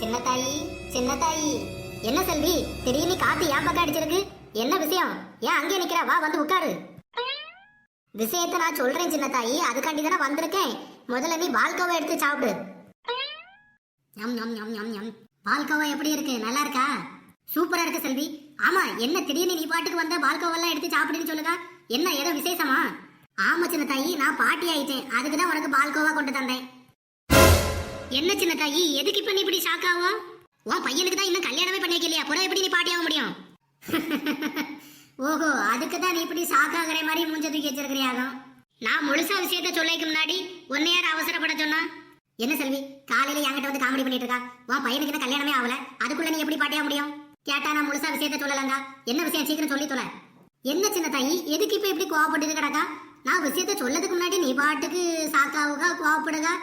சின்ன தாயி சின்ன தாயி. என்ன செல்வி திடீர்னு காத்து ஏன் பக்கம் அடிச்சிருக்கு? என்ன விஷயம்? ஏன் அங்கே நிக்கிற? வா வந்து உட்காரு. விஷயத்தை நான் சொல்றேன் சின்ன தாயி. அதுக்காண்டி தானே வந்திருக்கேன். முதல்ல நீ பால்கோவா எடுத்து சாப்பிடு. ஞம் ஞம் ஞம் ஞம் ஞம். பால்கோவா எப்படி இருக்கு? நல்லா இருக்கா? சூப்பரா இருக்கு செல்வி. ஆமா என்ன திடீர்னு நீ பாட்டுக்கு வந்த பால்கோவெல்லாம் எடுத்து சாப்பிடுன்னு சொல்லுங்க என்ன ஏதோ விசேஷமா? ஆமா சின்ன தாயி நான் பாட்டி ஆயிட்டேன். அதுக்கு தான் உனக்கு பால்கோவா கொண்டு தந்தேன். என்ன சின்ன தாயி எதுக்கு இப்ப நீ இப்படி ஷாக் ஆகும் உன் பையனுக்கு தான் இன்னும் கல்யாணமே பண்ணி வைக்கலையா? அப்புறம் எப்படி நீ பாட்டி ஆக முடியும்? ஓஹோ அதுக்கு தான் நீ இப்படி ஷாக் ஆகுற மாதிரி மூஞ்ச தூக்கி வச்சிருக்கிறியாகும் நான் முழுசா விஷயத்த சொல்லிக்கு முன்னாடி ஒன்னே யார் அவசரப்பட சொன்னா? என்ன செல்வி காலையில என்கிட்ட வந்து காமெடி பண்ணிட்டு இருக்கா? உன் பையனுக்கு என்ன கல்யாணமே ஆகல. அதுக்குள்ள நீ எப்படி பாட்டியா முடியும்? கேட்டா நான் முழுசா விஷயத்த சொல்லலங்க. என்ன விஷயம்? சீக்கிரம் சொல்லி தொலை. என்ன சின்ன தாயி எதுக்கு இப்ப இப்படி கோவப்பட்டு கிடக்கா? நான் விஷயத்த சொல்லதுக்கு முன்னாடி நீ பாட்டுக்கு சாக்காவுகா கோவப்படுகா.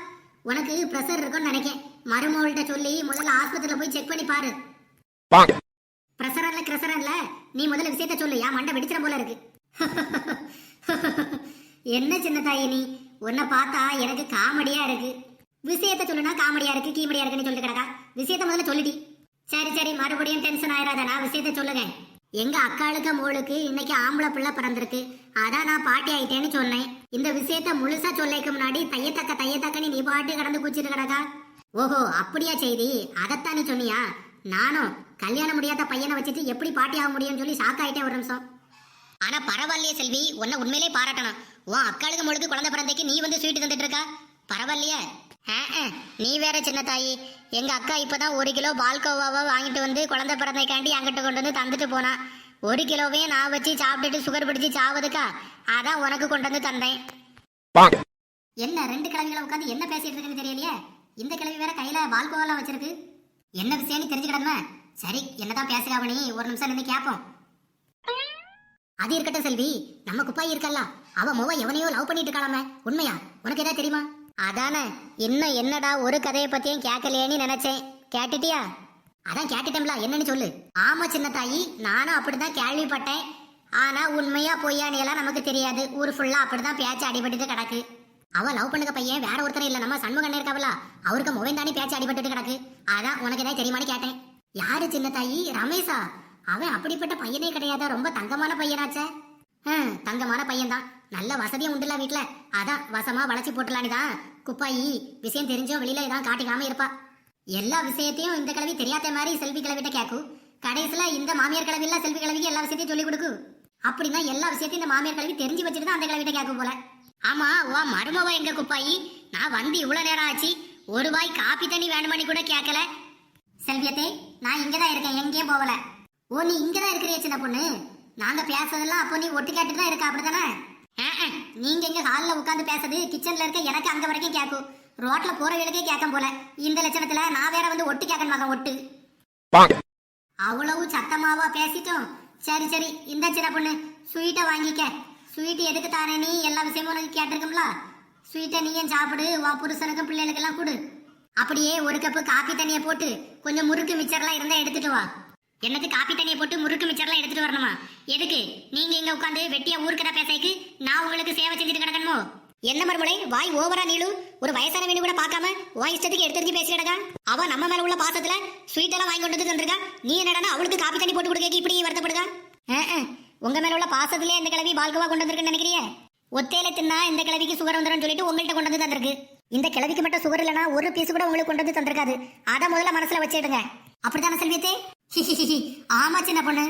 உனக்கு ப்ரெஷர் இருக்கும்னு நினைக்கேன். மருமகள்கிட்ட சொல்லி முதல்ல ஆஸ்பத்திரியில போய் செக் பண்ணி பாரு. ப்ரெஷர் இல்ல கிரஷர் இல்ல. நீ முதல்ல விஷயத்த சொல்லு. என் மண்டை வெடிச்சிட போல இருக்கு. என்ன சின்ன தாயி நீ? உன்னை பார்த்தா எனக்கு காமெடியா இருக்கு. விஷயத்த சொல்லுனா காமெடியா இருக்கு கீமெடியா இருக்குன்னு சொல்லிட்டு கிடக்கா. விஷயத்த முதல்ல சொல்லிடி சரி சரி மறுபடியும் டென்ஷன் ஆயிராத. நான் விஷயத்த சொல்லுங்க எங்க அக்காளுக்கு மோளுக்கு இன்னைக்கு ஆம்பளை பிள்ளை பிறந்திருக்கு. அதான் நான் பாட்டி ஆயிட்டேன்னு சொன்னேன். இந்த விஷயத்த முழுசா சொல்லைக்கு முன்னாடி தையத்தக்க தையத்தக்கன்னு நீ பாட்டு கடந்து குச்சிட்டு கிடக்கா? ஓஹோ அப்படியா செய்தி. அதைத்தான் நீ சொன்னியா? நானும் கல்யாணம் முடியாத பையனை வச்சுட்டு எப்படி பாட்டி ஆக முடியும்னு சொல்லி ஷாக் ஆயிட்டேன் ஒரு நிமிஷம். ஆனா பரவாயில்லையே செல்வி உன்னை உண்மையிலே பாராட்டணும். உன் அக்காளுக்கு முழுக்கு குழந்தை பிறந்தைக்கு நீ வந்து ஸ்வீட் தந்துட்டு இருக்கா? பரவாயில்லையே. நீ வேற சின்ன தாயி. எங்க அக்கா இப்பதான் ஒரு கிலோ பால்கோவாவை வாங்கிட்டு வந்து குழந்தை பிறந்தைக்காண்டி என்கிட்ட கொண்டு வந்து தந்துட்டு போனா. ஒரு கிலோவே நான் வச்சு சாப்பிட்டுட்டு சுகர் பிடிச்சு சாவதுக்கா? அதான் உனக்கு கொண்டு வந்து தந்தேன். என்ன ரெண்டு கிழமைகளை உட்காந்து என்ன பேசிட்டு இருக்குன்னு தெரியலையே? இந்த கிழமை வேற கையில பால்கோவெல்லாம் வச்சிருக்கு. என்ன விஷயம்னு தெரிஞ்சுக்கிடமே? சரி என்னதான் பேசுறாவணி ஒரு நிமிஷம் நின்று கேட்போம் அது இருக்கட்டும் செல்வி நம்ம குப்பாய் இருக்கல்ல. அவ முவ எவனையோ லவ் பண்ணிட்டு இருக்காளாமே. உண்மையா? உனக்கு ஏதாவது தெரியுமா? அதானே இன்னும் என்னடா ஒரு கதையை பத்தியும் கேட்கலையேன்னு நினைச்சேன். கேட்டுட்டியா? அதான் கேட்டுட்டேன்ல என்னன்னு சொல்லு. ஆமா சின்ன தாயி நானும் அப்படிதான் கேள்விப்பட்டேன். ஆனா உண்மையா பொய்யானியெல்லாம் நமக்கு தெரியாது. ஊர் ஃபுல்லா அப்படிதான் பேச்சு அடிபட்டுட்டு கிடக்கு. அவ லவ் பண்ணுங்க பையன் வேற ஒருத்தர் இல்ல. நம்ம சண்முகண்ணே இருக்காவல அவருக்கு முகம் பேச்சு அடிபட்டுட்டு கிடக்கு. அதான் உனக்கு ஏதாவது தெரியுமான்னு கேட்டேன். யாரு சின்ன தாயி ரமேஷா? அவன் அப்படிப்பட்ட பையனே கிடையாதா? ரொம்ப தங்கமான பையனாச்சே. தங்கமான பையன்தான். நல்ல வசதியும் உண்டுல வீட்டுல அதான் வசமா வளைச்சு போட்டுலானிதான் குப்பாயி விஷயம் தெரிஞ்சோ வெளியில ஏதாவது காட்டிக்காம இருப்பா. எல்லா விஷயத்தையும் இந்த கிழவி தெரியாத மாதிரி செல்வி கிழவிட்ட கேக்கு. கடைசியில இந்த மாமியார் கிழவில செல்வி கிழவிக்கு எல்லா விஷயத்தையும் சொல்லி கொடுக்கு. அப்படின்னா எல்லா விஷயத்தையும் இந்த மாமியார் கிழவி தெரிஞ்சு வச்சுட்டு தான் அந்த கிழவிட்ட கேட்கும் போல. ஆமா ஓ மருமவ எங்க குப்பாயி? நான் வந்து இவ்வளவு நேரம் ஆச்சு. ஒரு வாய் காப்பி தண்ணி வேணுமணி கூட கேட்கல செல்வியத்தே நான் இங்கதான் இருக்கேன். எங்கேயும் போகல. ஓ நீ இங்கதான் இருக்கிறிய சின்ன பொண்ணு. நாங்க பேசுறதெல்லாம் அப்போ நீ ஒட்டு கேட்டுட்டு தான் இருக்க. அப்படித்தானே? நீங்க இங்க ஹால்ல உட்காந்து பேசுறது கிச்சன்ல இருக்க எனக்கு அங்க வரைக்கும் கேட்கும் ரோட்ல போற வேலைக்கே கேட்கும் போல. இந்த லட்சணத்துல நான் வேற வந்து ஒட்டு கேட்கணும் மகன் ஒட்டு. அவ்வளவு சத்தமாவா பேசிட்டோம். சரி சரி இந்த சின்ன பொண்ணு ஸ்வீட்டை வாங்கிக்க. ஸ்வீட் எதுக்கு தானே நீ எல்லா விஷயமும் உனக்கு கேட்டிருக்கும்ல? ஸ்வீட்டை நீயும் சாப்பிடு உன் புருஷனுக்கும் பிள்ளைகளுக்கெல்லாம் கொடு. அப்படியே ஒரு கப்பு காப்பி தண்ணியை போட்டு கொஞ்சம் முறுக்கு மிச்சர்லாம் இருந்தால் எடுத்துட்டு வா. என்னது காப்பி தண்ணியை போட்டு முறுக்கு மிச்சர்லாம் எடுத்துட்டு வரணுமா? எதுக்கு? நீங்க இங்க உட்காந்து வெட்டியா ஊருக்கதா பேசைக்கு நான் உங்களுக்கு சேவை செஞ்சுட்டு கிடக்கணுமோ? என்ன மறுமுறை வாய் ஓவரா நீளு. ஒரு வயசான வீடு கூட பார்க்காம வாய் இஷ்டத்துக்கு எடுத்து எடுத்து பேசிடக்கா அவ நம்ம மேல உள்ள பாசத்துல ஸ்வீட் எல்லாம் வாங்கி கொண்டு வந்து தந்திருக்கா. நீ என்னடா அவளுக்கு காப்பி தண்ணி போட்டு கொடுக்க இப்படி வருத்தப்படுதா? ஆ, ஆ. உங்க மேல உள்ள பாசத்திலே இந்த கிழவி பால்கோவா கொண்டு வந்திருக்குன்னு நினைக்கிறிய? ஒத்தையில தின்னா இந்த கிழவிக்கு சுகர் வந்துடும் சொல்லிட்டு உங்கள்கிட்ட கொண்டு வந்து தந்திருக்கு. இந்த கிளவிக்கு மட்டும் சுகர் இல்லைனா ஒரு பீஸ் கூட உங்களுக்கு கொண்டு வந்து தந்திருக்காது. அதை முதல்ல மனசுல வச்சிடுங்க. அப்படித்தானே செல்வியத்தே? ஆமா சின்ன பொண்ணு.